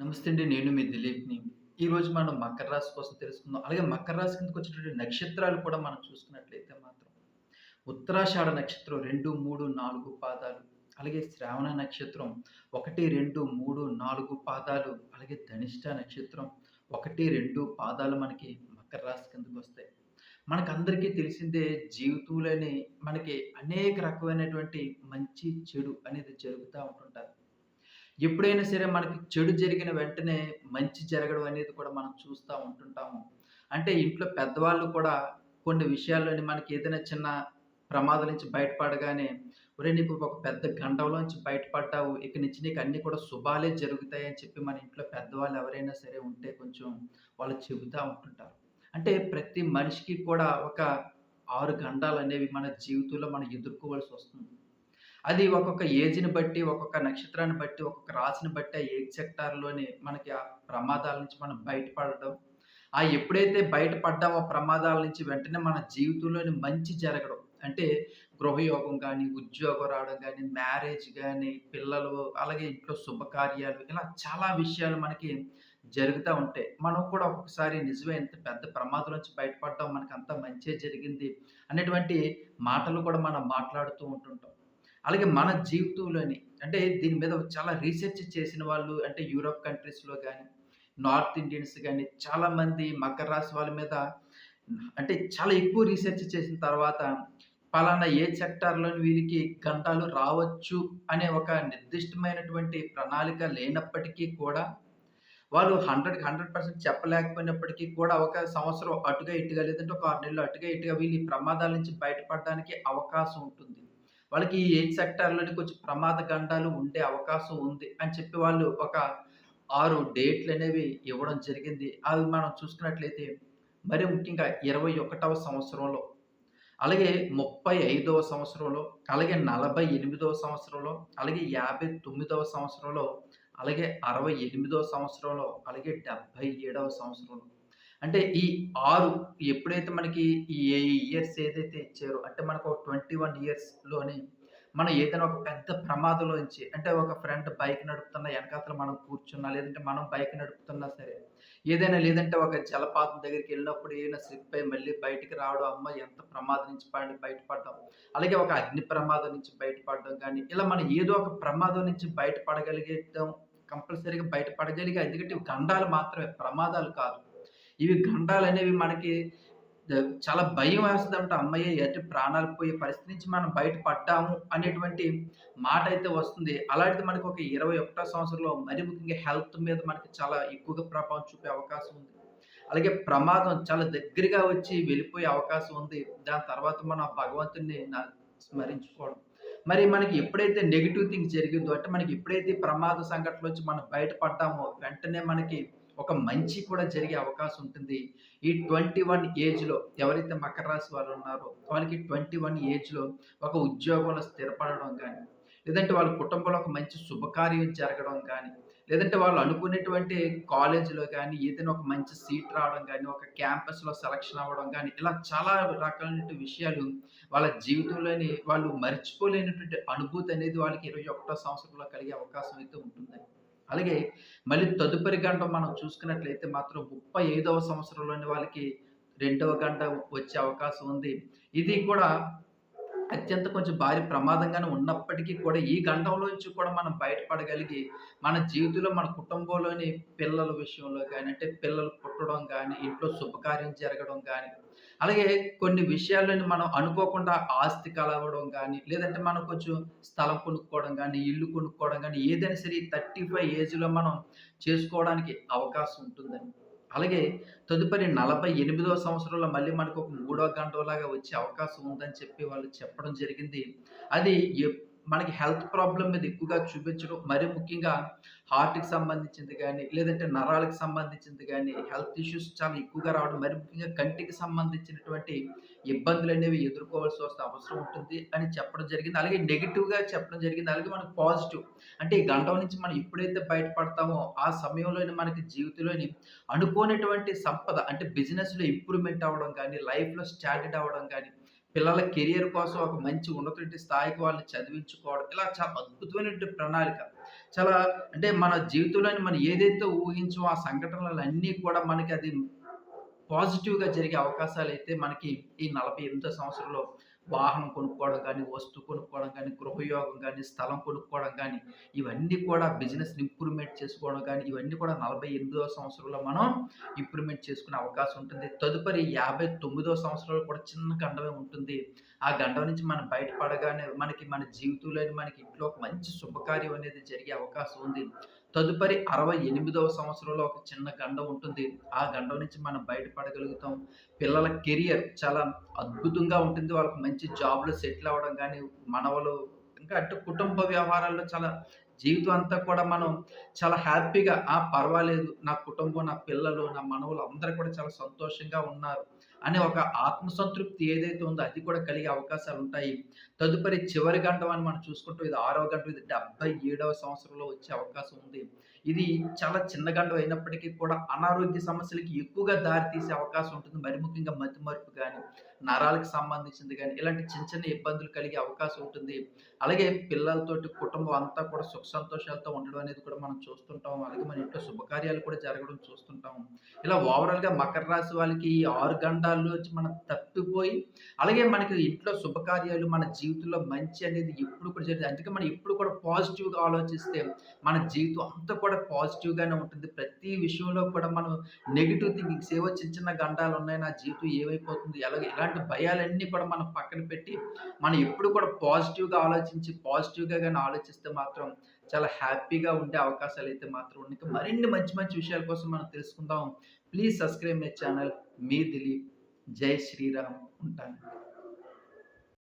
నమస్తే అండి. నేను మీ దిలీప్‌ని. ఈరోజు మనం మకర రాశి కోసం తెలుసుకుందాం. అలాగే మకర రాశి కిందకు వచ్చేటువంటి నక్షత్రాలు కూడా మనం చూసుకున్నట్లయితే మాత్రం ఉత్తరాషాఢ నక్షత్రం 2, 3, 4 పాదాలు. అలాగే శ్రావణ నక్షత్రం 1, 2, 3, 4 పాదాలు. అలాగే ధనిష్ట నక్షత్రం 1, 2 పాదాలు మనకి మకర రాశి కిందకొస్తాయి. మనకందరికీ తెలిసిందే జీవితంలోనే మనకి అనేక రకమైనటువంటి మంచి, చెడు అనేది జరుగుతూ ఉంటుంటారు ఎప్పుడైనా సరే మనకి చెడు జరిగిన వెంటనే మంచి జరగడం అనేది కూడా మనం చూస్తూ ఉంటుంటాము. అంటే ఇంట్లో పెద్దవాళ్ళు కూడా కొన్ని విషయాల్లోని మనకి ఏదైనా చిన్న ప్రమాదం నుంచి బయటపడగానే, ఒరే నీకు ఒక పెద్ద గండంలోంచి బయటపడ్డావు. ఇక నుంచి నీకు అన్నీ కూడా శుభాలే జరుగుతాయి" అని చెప్పి మన ఇంట్లో పెద్దవాళ్ళు ఎవరైనా సరే ఉంటే కొంచెం వాళ్ళు చెబుతూ ఉంటుంటారు. అంటే ప్రతి మనిషికి కూడా ఒక 6 గండాలనేవి మన జీవితంలో మనం ఎదుర్కోవాల్సి వస్తుంది అది ఒక్కొక్క ఏజ్‌ని బట్టి, ఒక్కొక్క నక్షత్రాన్ని బట్టి, ఒక్కొక్క రాశిని బట్టి ఆ ఏజ్ సెక్టార్‌లోని మనకి ఆ ప్రమాదాల నుంచి మనం బయటపడడం. ఆ ఎప్పుడైతే బయటపడ్డామో ప్రమాదాల నుంచి వెంటనే మన జీవితంలోని మంచి జరగడం. అంటే గృహయోగం కానీ ఉద్యోగం రావడం కానీ మ్యారేజ్ కానీ పిల్లలు అలాగే ఇంట్లో శుభకార్యాలు ఇలా చాలా విషయాలు మనకి జరుగుతూ ఉంటాయి. మనం కూడా ఒక్కొక్కసారి నిజమే ఇంత పెద్ద ప్రమాదం నుంచి బయటపడ్డాం. మనకంతా మంచి జరిగింది అనేటువంటి మాటలు కూడా మనం మాట్లాడుతూ ఉంటుంటాం. అలాగే మన జీవితంలోని అంటే దీని మీద చాలా రీసెర్చ్ చేసిన వాళ్ళు అంటే యూరోప్ కంట్రీస్‌లో కానీ నార్త్ ఇండియన్స్ కానీ చాలామంది మకర రాశి వాళ్ళ మీద అంటే చాలా ఎక్కువ రీసెర్చ్ చేసిన తర్వాత పలానా ఏ సెక్టార్‌లోని వీరికి గంటలు రావచ్చు అనే ఒక నిర్దిష్టమైనటువంటి ప్రణాళిక లేనప్పటికీ కూడా వాళ్ళు 100కి 100% చెప్పలేకపోయినప్పటికీ కూడా ఒక సంవత్సరం అటుగా, ఇటుగా లేదంటే ఒక ఆరు నెలలు అటుగా, ఇటుగా వీళ్ళు ఈ ప్రమాదాల నుంచి బయటపడడానికి అవకాశం ఉంటుంది. వాళ్ళకి ఈ ఏజ్ సెక్టార్‌లోని కొంచెం ప్రమాద గండాలు ఉండే అవకాశం ఉంది అని చెప్పి వాళ్ళు ఒక ఆరు డేట్లు అనేవి ఇవ్వడం జరిగింది. అవి మనం చూసుకున్నట్లయితే మరి ముఖ్యంగా 21వ సంవత్సరంలో, అలాగే 35వ సంవత్సరంలో, అలాగే 48వ సంవత్సరంలో, అలాగే 59వ సంవత్సరంలో, అలాగే 68వ సంవత్సరంలో, అలాగే 77వ సంవత్సరంలో. అంటే ఈ ఆరు ఎప్పుడైతే మనకి ఈ ఇయర్స్ ఏదైతే ఇచ్చారో అంటే మనకు ఒక 21 ఇయర్స్‌లోని మనం ఏదైనా ఒక పెద్ద ప్రమాదంలోంచి అంటే ఒక ఫ్రెండ్ బైక్ నడుపుతున్న వెనకాతలు మనం కూర్చున్నా, లేదంటే మనం బైక్ నడుపుతున్నా సరే, ఏదైనా లేదంటే ఒక జలపాతం దగ్గరికెళ్ళినప్పుడు ఏదైనా స్లిప్ అయి మళ్ళీ బయటికి రావడం, అమ్మ ఎంత ప్రమాదం నుంచి పడి బయటపడడం అలాగే ఒక అగ్ని ప్రమాదం నుంచి బయటపడడం కానీ ఇలా మనం ఏదో ఒక ప్రమాదం నుంచి బయటపడగలిగేద్దాం కంపల్సరీగా బయటపడగలిగే ఎందుకంటే ఇవి గండాలు మాత్రమే ప్రమాదాలు కాదు. ఇవి గండాలనేవి మనకి చాలా భయం వేస్తుందంట హమ్మయ్య! ఎటు ప్రాణాలు పోయే పరిస్థితి నుంచి మనం బయటపడ్డాము అనేటువంటి మాట అయితే వస్తుంది. అలాంటిది మనకు ఒక 21 సంవత్సరంలో మరి ముఖ్యంగా హెల్త్ మీద మనకి చాలా ఎక్కువగా ప్రభావం చూపే అవకాశం ఉంది. అలాగే ప్రమాదం చాలా దగ్గరగా వచ్చి వెళ్ళిపోయే అవకాశం ఉంది. దాని తర్వాత మనం ఆ స్మరించుకోవడం. మరి మనకి ఎప్పుడైతే నెగిటివ్ థింగ్ జరిగిందో అంటే మనకి ఎప్పుడైతే ప్రమాద సంఘటనల వచ్చి మనం బయటపడ్డామో వెంటనే మనకి ఒక మంచి కూడా జరిగే అవకాశం ఉంటుంది. ఈ 21 ఏజ్‌లో ఎవరైతే మకర రాశి వాళ్ళు ఉన్నారో వాళ్ళకి 21 ఏజ్‌లో ఒక ఉద్యోగంలో స్థిరపడడం కానీ లేదంటే వాళ్ళ కుటుంబంలో ఒక మంచి శుభకార్యం జరగడం కానీ లేదంటే వాళ్ళు అనుకునేటువంటి కాలేజీలో కానీ ఏదైనా ఒక మంచి సీట్ రావడం కానీ ఒక క్యాంపస్‌లో సెలక్షన్ అవ్వడం కానీ ఇలా చాలా రకాలైనటువంటి విషయాలు వాళ్ళ జీవితంలోని వాళ్ళు మర్చిపోలేనటువంటి అనుభూతి అనేది వాళ్ళకి 21 సంవత్సరంలో కలిగే అవకాశం అయితే ఉంటుందండి. అలాగే మళ్ళీ తదుపరి గంట మనం చూసుకున్నట్లయితే మాత్రం 35వ సంవత్సరంలోని వాళ్ళకి రెండవ గంట వచ్చే అవకాశం ఉంది. ఇది కూడా అత్యంత కొంచెం భారీ ప్రమాదంగానే ఉన్నప్పటికీ కూడా ఈ గండంలోంచి కూడా మనం బయటపడగలిగి, మన జీవితంలో మన కుటుంబంలోని పిల్లల విషయంలో కానీ అంటే పిల్లలు పుట్టడం కానీ ఇంట్లో శుభకార్యం జరగడం కానీ అలాగే కొన్ని విషయాలను మనం అనుకోకుండా ఆస్తి కలవడం కానీ లేదంటే మనం కొంచెం స్థలం కొనుక్కోవడం కానీ ఇల్లు కొనుక్కోవడం కానీ ఏదైనా సరే థర్టీ ఫైవ్ ఏజ్‌లో మనం చేసుకోవడానికి అవకాశం ఉంటుందండి. అలాగే తదుపరి 48వ సంవత్సరంలో మళ్ళీ మనకు ఒక మూడో గంటలాగా వచ్చే అవకాశం ఉందని చెప్పి వాళ్ళు చెప్పడం జరిగింది. అది మనకి హెల్త్ ప్రాబ్లం మీద ఎక్కువగా చూపించడం, మరి ముఖ్యంగా హార్ట్‌కి సంబంధించింది కానీ లేదంటే నరాలకు సంబంధించింది కానీ హెల్త్ ఇష్యూస్ చాలా ఎక్కువగా రావడం, మరి ముఖ్యంగా కంటికి సంబంధించినటువంటి ఇబ్బందులు అనేవి ఎదుర్కోవాల్సి వస్తే అవసరం ఉంటుంది అని చెప్పడం జరిగింది. అలాగే నెగిటివ్గా చెప్పడం జరిగింది. అలాగే మనకు పాజిటివ్ అంటే ఈ గండం నుంచి మనం ఎప్పుడైతే బయటపడతామో ఆ సమయంలోనే మనకి జీవితంలోని అనుకోనటువంటి సంపద అంటే బిజినెస్‌లో ఇంప్రూవ్‌మెంట్ అవ్వడం కానీ లైఫ్‌లో స్టాండర్డ్ అవ్వడం కానీ పిల్లల కెరియర్ కోసం ఒక మంచి ఉన్నటువంటి స్థాయికి వాళ్ళని చదివించుకోవడం. ఇలా చాలా అద్భుతమైనటువంటి ప్రణాళిక. చాలా అంటే మన జీవితంలోని మనం ఏదైతే ఊహించో ఆ సంఘటనలన్నీ కూడా మనకి అది పాజిటివ్‌గా జరిగే అవకాశాలు అయితే మనకి ఈ 48 సంవత్సరంలో వాహనం కొనుక్కోవడం కానీ వస్తువు కొనుక్కోవడం కానీ గృహయోగం కానీ స్థలం కొనుక్కోవడం కానీ ఇవన్నీ కూడా బిజినెస్‌ని ఇంప్రూవ్‌మెంట్ చేసుకోవడం కానీ ఇవన్నీ కూడా 48వ సంవత్సరంలో మనం ఇంప్రూవ్‌మెంట్ చేసుకునే అవకాశం ఉంటుంది. తదుపరి 59వ సంవత్సరంలో కూడా చిన్న ఖండమే ఉంటుంది. ఆ గండం నుంచి మనం బయటపడగానే మనకి మన జీవితంలోని మనకి ఇంట్లో ఒక మంచి శుభకార్యం అనేది జరిగే అవకాశం ఉంది. తదుపరి 68వ సంవత్సరంలో ఒక చిన్న గండం ఉంటుంది. ఆ గండం నుంచి మనం బయటపడగలుగుతాం. పిల్లల కెరియర్ చాలా అద్భుతంగా ఉంటుంది. వాళ్ళకి మంచి జాబ్‌లో సెటిల్ అవ్వడం కానీ మనవలు ఇంకా అటు కుటుంబ వ్యవహారాల్లో చాలా జీవితం అంతా కూడా మనం చాలా హ్యాపీగా ఆ! పర్వాలేదు నా కుటుంబం, నా పిల్లలు, నా మనవలు అందరూ కూడా చాలా సంతోషంగా ఉన్నారు. అనే ఒక ఆత్మసంతృప్తి ఏదైతే ఉందో అది కూడా కలిగే అవకాశాలు ఉంటాయి తదుపరి చివరి గంట అని మనం చూసుకుంటాం ఇది ఆరవ గంట ఇది 77వ సంవత్సరంలో వచ్చే అవకాశం ఉంది. ఇది చాలా చిన్నగండు అయినప్పటికీ కూడా అనారోగ్య సమస్యలకి ఎక్కువగా దారి తీసే అవకాశం ఉంటుంది. మరి ముఖ్యంగా మతిమరుపు కానీ నరాలకు సంబంధించింది కానీ ఇలాంటి చిన్న చిన్న ఇబ్బందులు కలిగే అవకాశం ఉంటుంది. అలాగే పిల్లలతోటి కుటుంబం అంతా కూడా సుఖ సంతోషాలతో ఉండడం అనేది కూడా మనం చూస్తుంటాం. అలాగే మన ఇంట్లో శుభకార్యాలు కూడా జరగడం చూస్తుంటాం. ఇలా ఓవరాల్‌గా మకర రాశి వాళ్ళకి ఈ 6 గండాల్లోంచి మనం తప్పిపోయి, అలాగే మనకి ఇంట్లో శుభకార్యాలు మన జీవితంలో మంచి అనేది ఎప్పుడు కూడా జరిగింది. అందుకే మనం ఎప్పుడు కూడా పాజిటివ్‌గా ఆలోచిస్తే మన జీవితం అంతా కూడా కూడా పాజిటివ్‌గానే ఉంటుంది. ప్రతి విషయంలో కూడా మనం నెగిటివ్ థింకింగ్స్ ఏవో చిన్న చిన్న గండాలున్నాయి. నా జీవితం ఏమైపోతుంది? ఎలా ఇలాంటి భయాలన్నీ కూడా మనం పక్కన పెట్టి, మనం ఎప్పుడు కూడా పాజిటివ్‌గా ఆలోచించి, పాజిటివ్‌గా కానీ ఆలోచిస్తే మాత్రం చాలా హ్యాపీగా ఉండే అవకాశాలు అయితే మాత్రం ఉన్నాయి. ఇంకా మరిన్ని మంచి మంచి విషయాల కోసం మనం తెలుసుకుందాం. Please subscribe my channel. మీ దిలీప్. జై శ్రీరామ్. ఉంటాను.